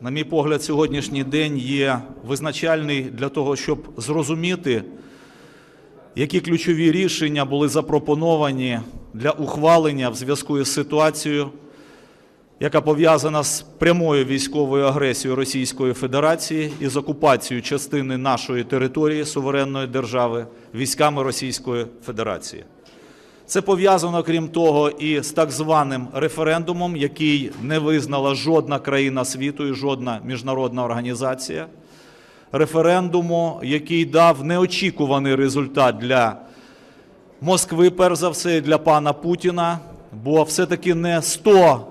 на мій погляд, сьогоднішній день є визначальний для того, щоб зрозуміти, які ключові рішення були запропоновані для ухвалення в зв'язку із ситуацією, яка пов'язана з прямою військовою агресією Російської Федерації і з окупацією частини нашої території суверенної держави військами Російської Федерації. Це пов'язано, крім того, і з так званим референдумом, який не визнала жодна країна світу і жодна міжнародна організація. Референдуму, який дав неочікуваний результат для Москви, перш за все, і для пана Путіна, бо все-таки не 100,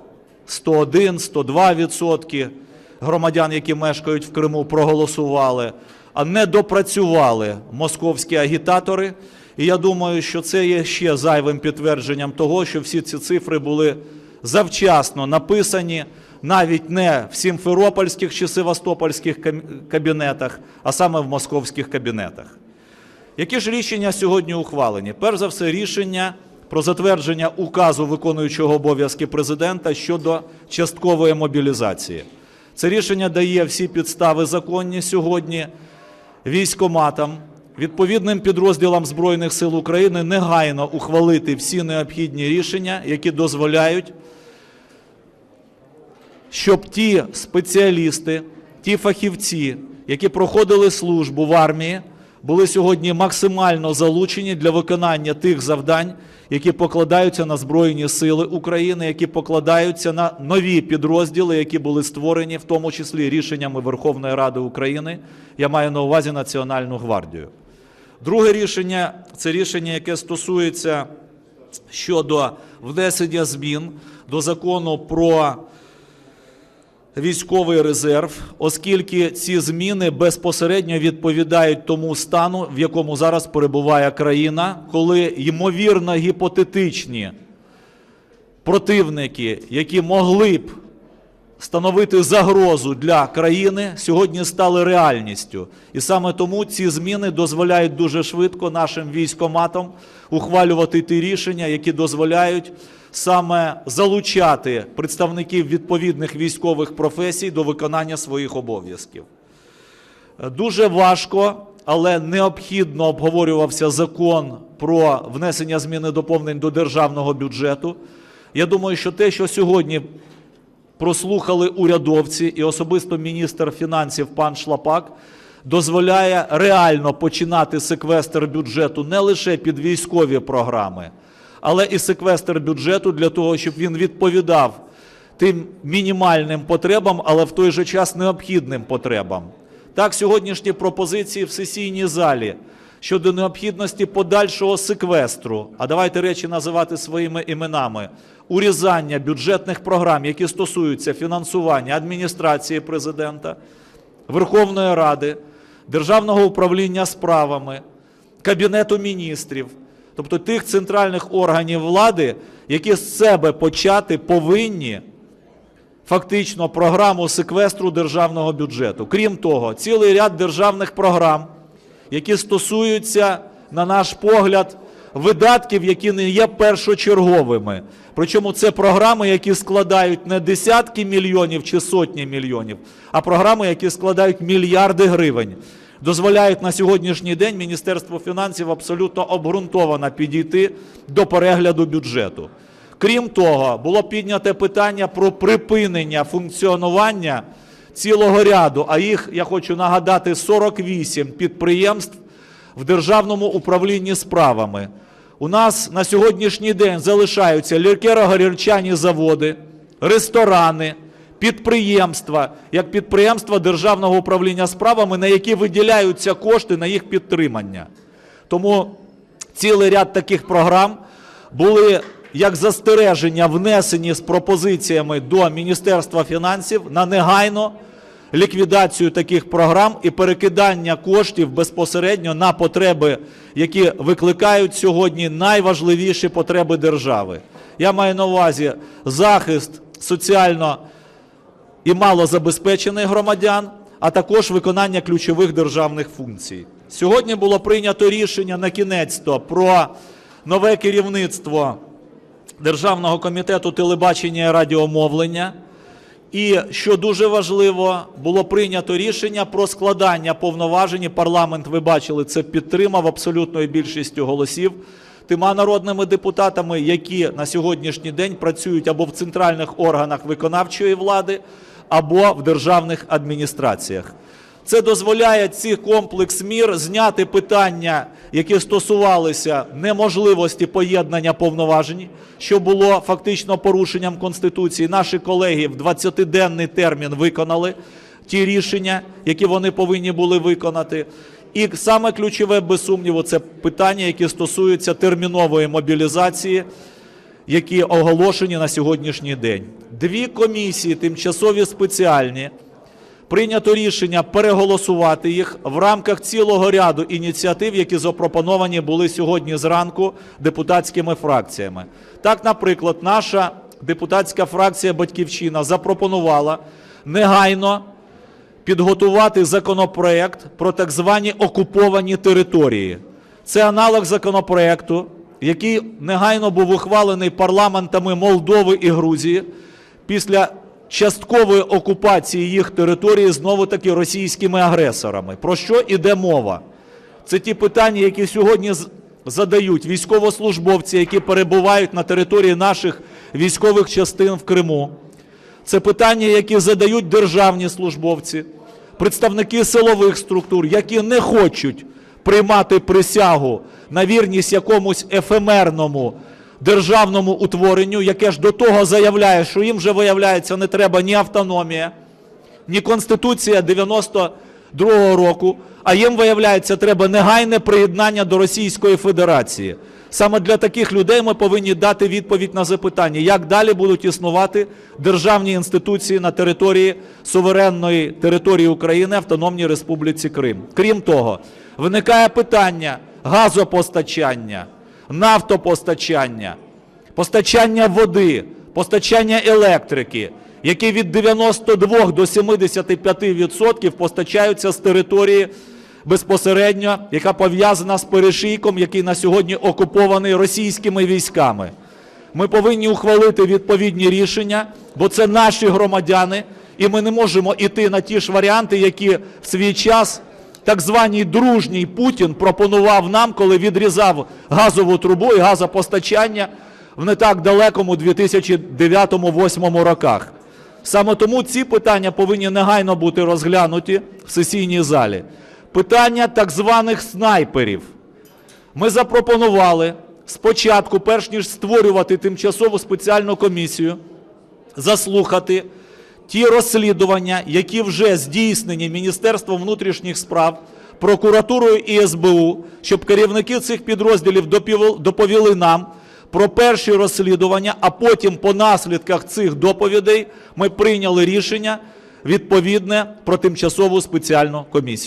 101, 102 відсотки громадян, які мешкають в Криму, проголосували, а не допрацювали московські агітатори. І я думаю, що це є ще зайвим підтвердженням того, що всі ці цифри були завчасно написані навіть не в сімферопольських чи севастопольських кабінетах, а саме в московських кабінетах. Які ж рішення сьогодні ухвалені? Перш за все, рішення про затвердження указу виконуючого обов'язки президента щодо часткової мобілізації. Це рішення дає всі підстави законні сьогодні військоматам, відповідним підрозділам Збройних сил України негайно ухвалити всі необхідні рішення, які дозволяють, щоб ті спеціалісти, ті фахівці, які проходили службу в армії, були сьогодні максимально залучені для виконання тих завдань, які покладаються на Збройні Сили України, які покладаються на нові підрозділи, які були створені, в тому числі рішеннями Верховної Ради України. Я маю на увазі Національну гвардію. Друге рішення це рішення, яке стосується щодо внесення змін до закону про військовий резерв, оскільки ці зміни безпосередньо відповідають тому стану, в якому зараз перебуває країна, коли ймовірно гіпотетичні противники, які могли б становити загрозу для країни, сьогодні стали реальністю. І саме тому ці зміни дозволяють дуже швидко нашим військоматам ухвалювати ті рішення, які дозволяють саме залучати представників відповідних військових професій до виконання своїх обов'язків. Дуже важко, але необхідно обговорювався закон про внесення змін і доповнень до державного бюджету. Я думаю, що те, що сьогодні прослухали урядовці і особисто міністр фінансів пан Шлапак, дозволяє реально починати секвестр бюджету не лише під військові програми, але і секвестр бюджету для того, щоб він відповідав тим мінімальним потребам, але в той же час необхідним потребам. Так, сьогоднішні пропозиції в сесійній залі щодо необхідності подальшого секвестру, а давайте речі називати своїми іменами, урізання бюджетних програм, які стосуються фінансування адміністрації президента, Верховної Ради, Державного управління справами, Кабінету міністрів, тобто тих центральних органів влади, які з себе почати повинні фактично програму секвестру державного бюджету. Крім того, цілий ряд державних програм, які стосуються, на наш погляд, видатків, які не є першочерговими. Причому це програми, які складають не десятки мільйонів чи сотні мільйонів, а програми, які складають мільярди гривень. Дозволяють на сьогоднішній день Міністерству фінансів абсолютно обґрунтовано підійти до перегляду бюджету. Крім того, було підняте питання про припинення функціонування цілого ряду, а їх, я хочу нагадати, 48 підприємств в Державному управлінні справами. У нас на сьогоднішній день залишаються лікеро-горілчані заводи, ресторани, підприємства, як підприємства Державного управління справами, на які виділяються кошти на їх підтримання. Тому цілий ряд таких програм були як застереження внесені з пропозиціями до Міністерства фінансів на негайно ліквідацію таких програм і перекидання коштів безпосередньо на потреби, які викликають сьогодні найважливіші потреби держави. Я маю на увазі захист соціально і малозабезпечених громадян, а також виконання ключових державних функцій. Сьогодні було прийнято рішення на кінець-то про нове керівництво Державного комітету телебачення і радіомовлення. І що дуже важливо, було прийнято рішення про складання повноважень. Парламент, ви бачили, це підтримав абсолютною більшістю голосів тима народними депутатами, які на сьогоднішній день працюють або в центральних органах виконавчої влади, або в державних адміністраціях. Це дозволяє ці комплекс мір зняти питання, які стосувалися неможливості поєднання повноважень, що було фактично порушенням Конституції. Наші колеги в 20-денний термін виконали ті рішення, які вони повинні були виконати. І саме ключове, без сумніву, це питання, які стосуються термінової мобілізації, які оголошені на сьогоднішній день. Дві комісії, тимчасові спеціальні, прийнято рішення переголосувати їх в рамках цілого ряду ініціатив, які запропоновані були сьогодні зранку депутатськими фракціями. Так, наприклад, наша депутатська фракція Батьківщина запропонувала негайно підготувати законопроект про так звані окуповані території. Це аналог законопроекту, який негайно був ухвалений парламентами Молдови і Грузії після часткової окупації їх території знову таки російськими агресорами. Про що йде мова? Це ті питання, які сьогодні задають військовослужбовці, які перебувають на території наших військових частин в Криму. Це питання, які задають державні службовці, представники силових структур, які не хочуть приймати присягу на вірність якомусь ефемерному державному утворенню, яке ж до того заявляє, що їм вже виявляється не треба ні автономія, ні Конституція 92-го року, а їм, виявляється, треба негайне приєднання до Російської Федерації. Саме для таких людей ми повинні дати відповідь на запитання, як далі будуть існувати державні інституції на території суверенної території України, Автономній Республіці Крим. Крім того, виникає питання газопостачання, нафтопостачання, постачання води, постачання електрики, які від 92 до 75% постачаються з території безпосередньо, яка пов'язана з перешийком, який на сьогодні окупований російськими військами. Ми повинні ухвалити відповідні рішення, бо це наші громадяни, і ми не можемо йти на ті ж варіанти, які в свій час так званій дружній Путін пропонував нам, коли відрізав газову трубу і газопостачання в не так далекому 2009-2008 роках. Саме тому ці питання повинні негайно бути розглянуті в сесійній залі. Питання так званих снайперів. Ми запропонували спочатку, перш ніж створювати тимчасову спеціальну комісію, заслухати ті розслідування, які вже здійснені Міністерством внутрішніх справ, прокуратурою і СБУ, щоб керівники цих підрозділів доповіли нам про перші розслідування, а потім по наслідках цих доповідей ми прийняли рішення відповідне про тимчасову спеціальну комісію.